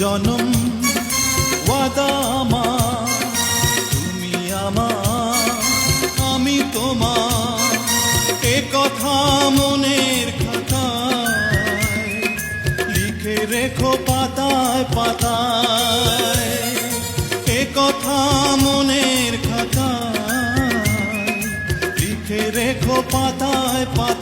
জনম ওয়াদামা তুমি আমার, আমি তোমার। এ কথা মনের খাতায়, লিখে রেখো পাতায় পাতায়। এ কথা মনের খাতায়, লিখে রেখো পাতায় পাতায়।